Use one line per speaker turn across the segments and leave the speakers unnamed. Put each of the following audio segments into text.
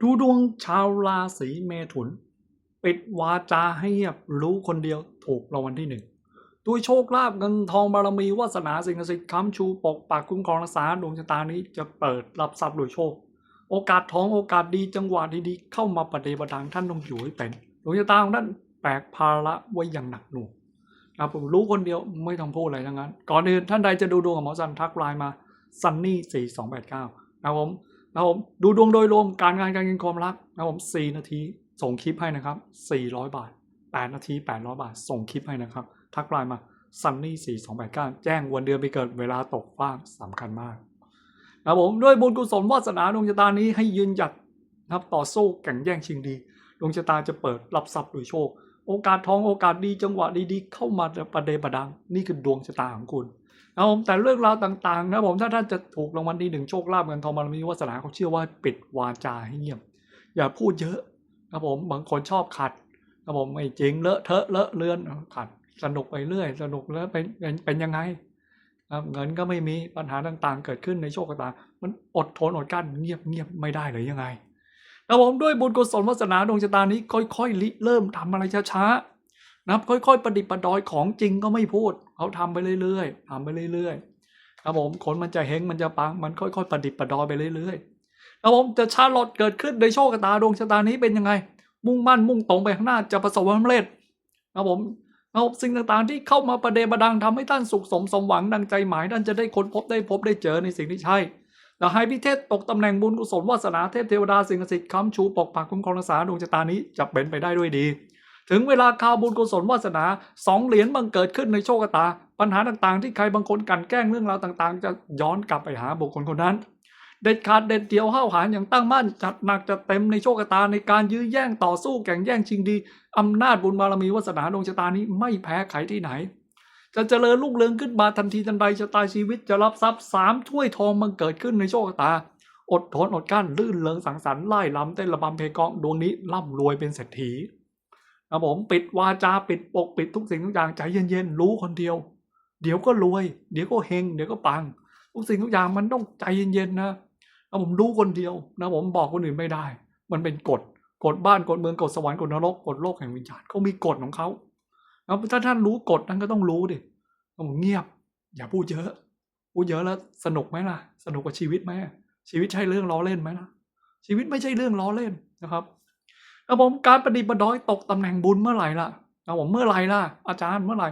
ดูดวงชาวราศีเมถุน ปิดวาจาให้เงียบรู้คนเดียวถูกรางวัลที่หนึ่งด้วยโชคลาภเงินทองบารมีวาสนาสิ่งศักดิ์สิทธิ์ค้ำชูปกปักคุ้มครองรักษาดวงชะตานี้จะเปิดรับทรัพย์โดยโชค โอกาสทองโอกาสดีจังหวะดีๆเข้ามาประเดประดังท่านต้องอยู่ให้เป็นดวงชะตาของท่านแบกภาระไว้อย่างหนักหน่วงนะผมรู้คนเดียวไม่ต้องพูดอะไรทั้งนั้น ก่อนอื่นท่านใดจะดูดวงกับหมอสันทักไลน์มาซันนี่สี่สองแปดเก้านะผม นะครับผมดูดวงโดยรวมการงานการเงินความรักนะครับผม4นาทีส่งคลิปให้นะครับ400บาท8นาที800บาท ส่งคลิปให้นะครับ ทักไลน์มา sunny 4 2 8 9แปดเก้าแจ้งวันเดือนปีเกิดเวลาตกฟ้ากสำคัญมากนะครับผมด้วยบุญกุศลวาสนาดวงชะตานี้ให้ยืนหยัดนะครับต่อสู้แข่งแย่งชิงดีดวงชะตาจะเปิดรับทรัพย์โดยโชค โอกาสทองโอกาสดีจังหวะดีๆ เข้ามาประเดประดัง นี่คือดวงชะตาของคุณ นะครับผมแต่เรื่องราวต่างๆนะผมถ้าท่านจะถูกรางวัลที่หนึ่งโชคลาภเงินทองบารมีวาสนาเขาเชื่อว่าปิดวาจาให้เงียบ อย่าพูดเยอะนะครับผมบางคนชอบขัดนะครับผมไม่จริงเลอะเทอะเลอะเลือนขัดสนุกไปเรื่อย สนุกแล้วเป็นเป็นยังไงครับเงินก็ไม่มีปัญหาต่างๆ เกิดขึ้นในโชคชะตามันอดทนอดกั้นเงียบเงียบไม่ได้เลยยังไงนะครับผมด้วยบุญกุศลวาสนาดวงชะตานี้ค่อยๆริเริ่มทำอะไรช้าๆ นะครับค่อยๆประดิษฐ์ประดอยของจริงก็ไม่พูดเขาทำไปเรื่อยๆทำไปเรื่อยๆครับผมคนมันจะเฮงมันจะปังมันค่อยๆประดิษฐ์ประดอยไปเรื่อยๆครับผมจะชาลอตเกิดขึ้นในโชคชะตาดวงชะตานี้เป็นยังไง มุ่งมั่นมุ่งตรงไปข้างหน้าจะประสบความสำเร็จครับผมเอาสิ่งต่างๆที่เข้ามาประเดประดังทำให้ท่านสุขสมสมหวังดังใจหมายท่านจะได้ค้นพบได้พบได้เจอในสิ่งที่ใช่แล้วให้พิเทศตกตำแหน่งบุญกุศลวาสนาเทพเทวดาสิ่งศักดิ์สิทธิ์ค้ำชูปกปักคุ้มครองรักษาดวงชะตานี้จะเป็นไปได้ด้วยดี ถึงเวลาข่าวบุญกุศลวาสนาสองเหรียญบังเกิดขึ้นในโชคตา ปัญหาต่างๆ ที่ใครบางคนกันแกล้งเรื่องราวต่างๆ จะย้อนกลับไปหาบุคคลคนนั้น เด็ดขาดเด็ดเดี่ยวห้าวหาญอย่างตั้งมั่นจัดหนักจัดเต็มในโชคตาในการยื้อแย่งต่อสู้แข่งแย่งชิงดีอำนาจบุญบารมีวาสนาดวงชะตานี้ไม่แพ้ใครที่ไหน จะเจริญรุ่งเรืองขึ้นมาทันทีทันใดชะตาชีวิตจะรับทรัพย์สามถ้วยทองมันเกิดขึ้นในโชคตาอดทนอดกั้นลื่นเริงสังสรรค์ไล่ลำเต้นระบำเพลกองดวงนี้ร่ำรวยเป็นเศรษฐี ครับผมปิดวาจาปิดปกปิดทุกสิ่งทุกอย่างใจเย็นๆรู้คนเดียว เดี๋ยวก็รวย เดี๋ยวก็เฮงเดี๋ยวก็ปัง ทุกสิ่งทุกอย่างมันต้องใจเย็นๆนะแล้วผมรู้คนเดียวนะผมบอกคนอื่นไม่ได้ มันเป็นกฎกฎบ้านกฎเมืองกฎสวรรค์กฎนรกกฎโลกแห่งวิญญาณเขามีกฎของเขาแล้วถ้าท่านรู้กฎท่านก็ต้องรู้ดิผมเงียบ อย่าพูดเยอะพูดเยอะแล้วสนุกไหมล่ะ สนุกกับชีวิตไหมชีวิตใช่เรื่องล้อเล่นไหมล่ะชีวิตไม่ใช่เรื่องล้อเล่นนะครับ ครับผมการประดิษฐ์ประดอยตกตำแหน่งบุญเมื่อไหร่ล่ะครับผมเมื่อไหร่ล่ะ อาจารย์เมื่อไหร่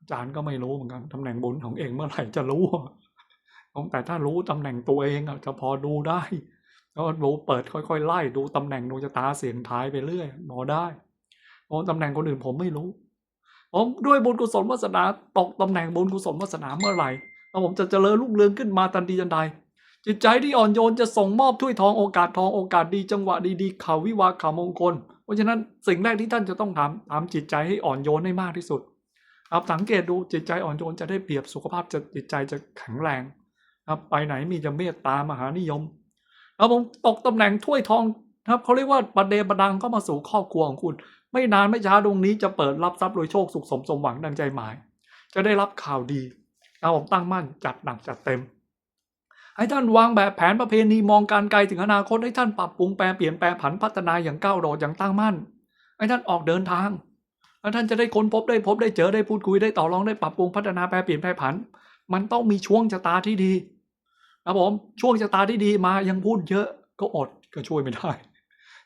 อาจารย์ก็ไม่รู้เหมือนกันตำแหน่งบุญของเองเมื่อไหร่จะรู้ผมแต่ถ้ารู้ตำแหน่งตัวเองอะจะพอดูได้แล้วรู้เปิดค่อยๆไล่ดูตำแหน่งดวงชะตาเสียงท้ายไปเรื่อยพอได้เพราะตำแหน่งคนอื่นผมไม่รู้ผมด้วยบุญกุศลวาสนาตกตำแหน่งบุญกุศลวาสนาเมื่อไหร่แล้วผมจะเจริญรุ่งเรืองขึ้นมาทันทีทันใด จิตใจที่อ่อนโยนจะส่งมอบถ้วยทองโอกาสทองโอกาสดีจังหวะดีๆข่าววิวาข่าวมงคล เพราะฉะนั้นสิ่งแรกที่ท่านจะต้องทำทำจิตใจให้อ่อนโยนให้มากที่สุดครับสังเกตดูจิตใจอ่อนโยนจะได้เปรียบสุขภาพจะจิตใจจะแข็งแรงครับไปไหนมีจะเมตตามหานิยมครับผมตกตำแหน่งถ้วยทองครับเขาเรียกว่าประเดประดังเข้ามาสู่ครอบครัวของคุณ ไม่นานไม่ช้าดวงนี้จะเปิดรับทรัพย์โดยโชคสุขสมสมหวังดังใจหมาย จะได้รับข่าวดีครับผมตั้งมั่นจัดหนักจัดเต็ม ให้ท่านวางแบบแผนประเพณีมองการไกลถึงอนาคตให้ท่านปรับปรุงแปลเปลี่ยนแปลผันพัฒนาอย่างก้าวโดดอย่างตั้งมั่น ให้ท่านออกเดินทางแล้วท่านจะได้ค้นพบได้พบได้เจอได้พูดคุยได้ต่อรองได้ปรับปรุงพัฒนาแปลเปลี่ยนแปลผัน มันต้องมีช่วงชะตาที่ดีนะผมช่วงชะตาที่ดีมายังพูดเยอะก็อดก็ช่วยไม่ได้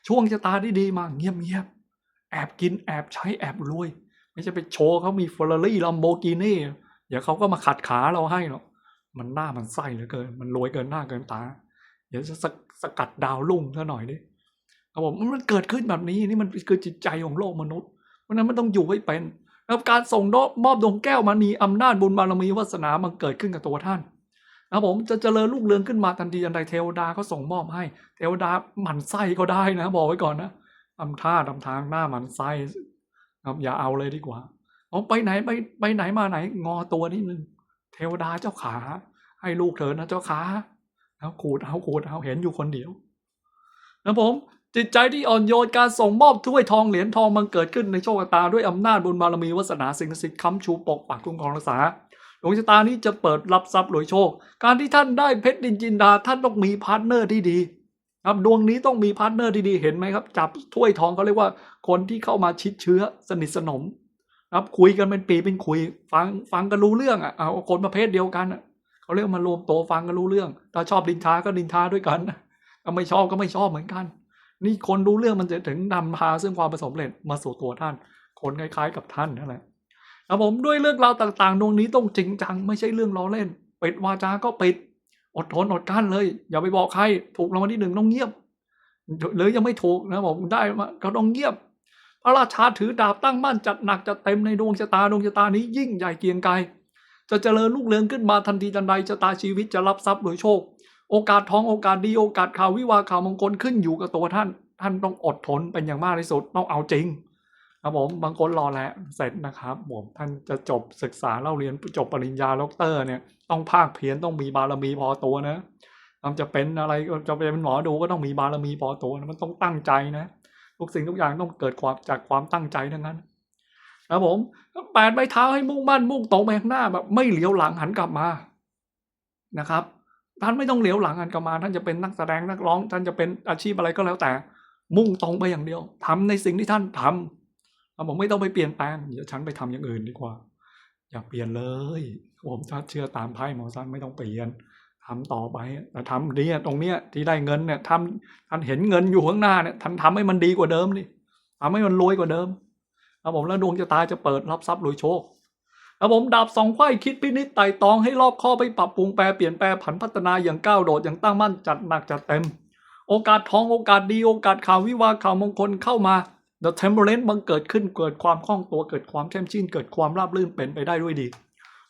ช่วงชะตาที่ดีมาเงียบเงียบๆแอบกินแอบใช้แอบรวย ไม่ใช่ไปโชว์เขามีเฟอร์รารี่ลัมโบกินี่เดี๋ยวเขาก็มาขัดขาเราให้หรอก มันหน้ามันไส้เหลือเกิน มันรวยเกินหน้าเกินตา เดี๋ยวจะสกสกัดดาวลุ่งซะหน่อยดิครับผมมันเกิดขึ้นแบบนี้นี่มันคือจิตใจของโลกมนุษย์เพราะนั้นมันต้องอยู่ให้เป็นแล้วการส่งมอบดวงแก้วมานีอำนาจบุญบารมีวาสนามันเกิดขึ้นกับตัวท่านนะผมจะเจริญรุ่งเรืองขึ้นมาทันทีทันใดเทวดาก็ส่งมอบให้ เทวดาหมั่นไส้ก็ได้นะ บอกไว้ก่อนนะทำท่าทำทางหน้าหมันไส้ครับอย่าเอาเลยดีกว่าผมไปไหนไปไปไหนมาไหนงอตัวนิดนึง เทวดาเจ้าขา ให้ลูกเธอนะเจ้าขาแล้วขูดเอาขูดเอาเห็นอยู่คนเดียวนะผมจิตใจที่อ่อนโยนการส่งมอบถ้วยทองเหรียญทองมันเกิดขึ้นในโชคชะตาด้วยอำนาจบุญบารมีวาสนาสิ่งศักดิ์สิทธิ์ค้ำชูปกปักคุ้มครองรักษาดวงชะตานี้จะเปิดรับทรัพย์โดยโชค การที่ท่านได้เพชรดินจินดาท่านต้องมีพาร์ทเนอร์ที่ดีครับดวงนี้ต้องมีพาร์ทเนอร์ที่ดีเห็นไหมครับ จับถ้วยทองเขาเรียกว่าคนที่เข้ามาชิดเชื้อสนิทสนม ครับคุยกันเป็นปีเป็นคุย ฟังฟังกันรู้เรื่องอะเอาคนประเภทเดียวกันอะเขาเรียกมารวมตัวฟังกันรู้เรื่อง ถ้าชอบดินทาก็ดินทาด้วยกันถ้าไม่ชอบก็ไม่ชอบเหมือนกัน นี่คนรู้เรื่องมันจะถึงนำพาซึ่งความประสบเร็จมาสู่ตัวท่าน คนคล้ายๆกับท่านนั่นแหละครับผมด้วยเรื่องราวต่างๆ ดวงนี้ต้องจริงจัง ไม่ใช่เรื่องล้อเล่นปิดวาจาก็ปิดอดทนอดกั้นเลย อย่าไปบอกใครถูกรางวัลที่หนึ่งต้องเงียบหรือยังไม่ถูกนะผมได้มาก็ต้องเงียบ พระราชาถือดาบตั้งมั่นจัดหนักจัดเต็มในดวงชะตาดวงชะตานี้ยิ่งใหญ่เกียงไกรจะเจริญลูกเรืองขึ้นมาทันทีทันใดชะตาชีวิตจะรับทรัพย์โดยโชค โอกาสทองโอกาสดีโอกาสข่าววิวาข่าวมงคลขึ้นอยู่กับตัวท่าน ท่านต้องอดทนเป็นอย่างมากที่สุดต้องเอาจริงครับผมบางคนรอแล้วเสร็จนะครับผมท่านจะจบศึกษาเล่าเรียนจบปริญญาด็อกเตอร์เนี่ยต้องภาคเพียรต้องมีบารมีพอตัวนะจะเป็นอะไรจะเป็นหมอดูก็ต้องมีบารมีพอตัวนะมันต้องตั้งใจนะ ทุกสิ่งทุกอย่างต้องเกิดความจากความตั้งใจทั้งนั้นครับผมแปดใบเท้าให้มุ่งมั่นมุ่งตรงไปข้างหน้าแบบไม่เหลียวหลังหันกลับมานะครับ ท่านไม่ต้องเหลียวหลังหันกลับมา ท่านจะเป็นนักแสดงนักร้อง ท่านจะเป็นอาชีพอะไรก็แล้วแต่ มุ่งตรงไปอย่างเดียวทำในสิ่งที่ท่านทำผมไม่ต้องไปเปลี่ยนแปลงเดี๋ยวฉันไปทำอย่างอื่นดีกว่า อย่าเปลี่ยนเลย ผมถ้าเชื่อตามไพ่หมอซันไม่ต้องเปลี่ยน ทำต่อไปแต่ทำเนี่ยตรงเนี้ยที่ได้เงินเนี่ยทำท่านเห็นเงินอยู่ข้างหน้าเนี่ยท่านทำให้มันดีกว่าเดิมดิทำให้มันรวยกว่าเดิมแล้วผมแล้วดวงชะตาจะเปิดรับทรัพย์รวยโชคแล้วผมดาบสองไข้คิดพินิจไต่ตองให้รอบข้อไปปรับปรุงแปรเปลี่ยนแปลผันพัฒนาอย่างก้าวโดดอย่างตั้งมั่นจัดหนักจัดเต็ม โอกาสทองโอกาสดีโอกาสข่าววิวาข่าวมงคลเข้ามา The Temperance บังเกิดขึ้นเกิดความคล่องตัวเกิดความแช่มชื่นเกิดความราบรื่นเป็นไปได้ด้วยดี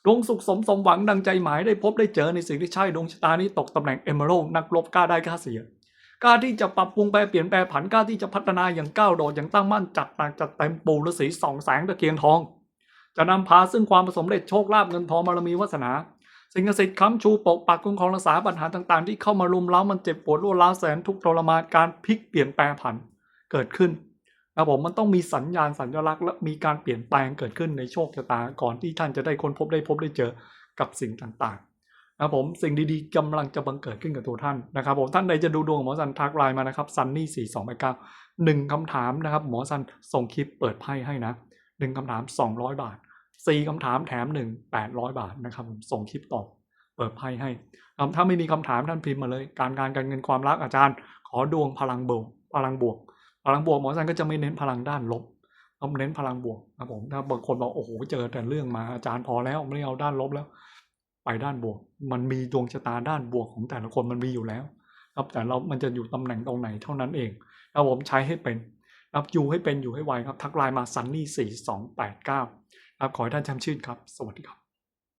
ดวงสุขสมสมหวังดังใจหมายได้พบได้เจอในสิ่งที่ใช่ดวงชะตานี้ตกตำแหน่งเอเมอรัลนักรบกล้าได้กล้าเสียกล้าที่จะปรับปรุงแปรเปลี่ยนแปลผันกล้าที่จะพัฒนาอย่างก้าวโดดอย่างตั้งมั่นจัดหนักจัดเต็มปูฤาษีสองแสงตะเกียงทอง จะนำพาซึ่งความประสมเร็จโชคลาภเงินทองบารมีวาสนา สิ่งศักดิ์สิทธิ์ค้ำชูปกปักคุ้มครองรักษาปัญหาต่างๆ ที่เข้ามารุมเร้ามันเจ็บปวดรวดร้าวแสนทุกทรมานการพลิกเปลี่ยนแปลผันเกิดขึ้น นะผมมันต้องมีสัญญาณสัญลักษณ์ และมีการเปลี่ยนแปลงเกิดขึ้นในโชคชะตาก่อนที่ท่านจะได้ค้นพบได้พบได้เจอกับสิ่งต่างๆนะผมสิ่งดีๆกำลังจะบังเกิดขึ้นกับตัวท่านนะครับผมท่านใดจะดูดวงหมอสันทักไลน์มานะครับซันนี่สี่สองแปดเก้าหนึ่งคำถามนะครับหมอสันส่งคลิปเปิดไพ่ให้นะหนึ่งคำถามสองร้อยบาทสี่คำถามแถมหนึ่งแปดร้อยบาทนะครับผมส่งคลิปตอบเปิดไพ่ให้ ถ้าไม่มีคำถามท่านพิมพ์มาเลย การงานการเงินความรักอาจารย์ ขอดวงพลังบวกพลังบวก พลังบวกหมอสันก็จะไม่เน้นพลังด้านลบต้องเน้นพลังบวกนะผมถ้าบางคนบอกโอ้โหเจอแต่เรื่องมาอาจารย์พอแล้วไม่เอาด้านลบแล้ว ไปด้านบวก มันมีดวงชะตาด้านบวกของแต่ละคนมันมีอยู่แล้วครับแต่เรามันจะอยู่ตำแหน่งตรงไหนเท่านั้นเองครับผมใช้ให้เป็นรับอยู่ให้เป็นอยู่ให้ไวครับ ทักไลน์มาซันนี่สี่สองแปดเก้าครับขอให้ท่านจำชื่นครับ สวัสดีครับ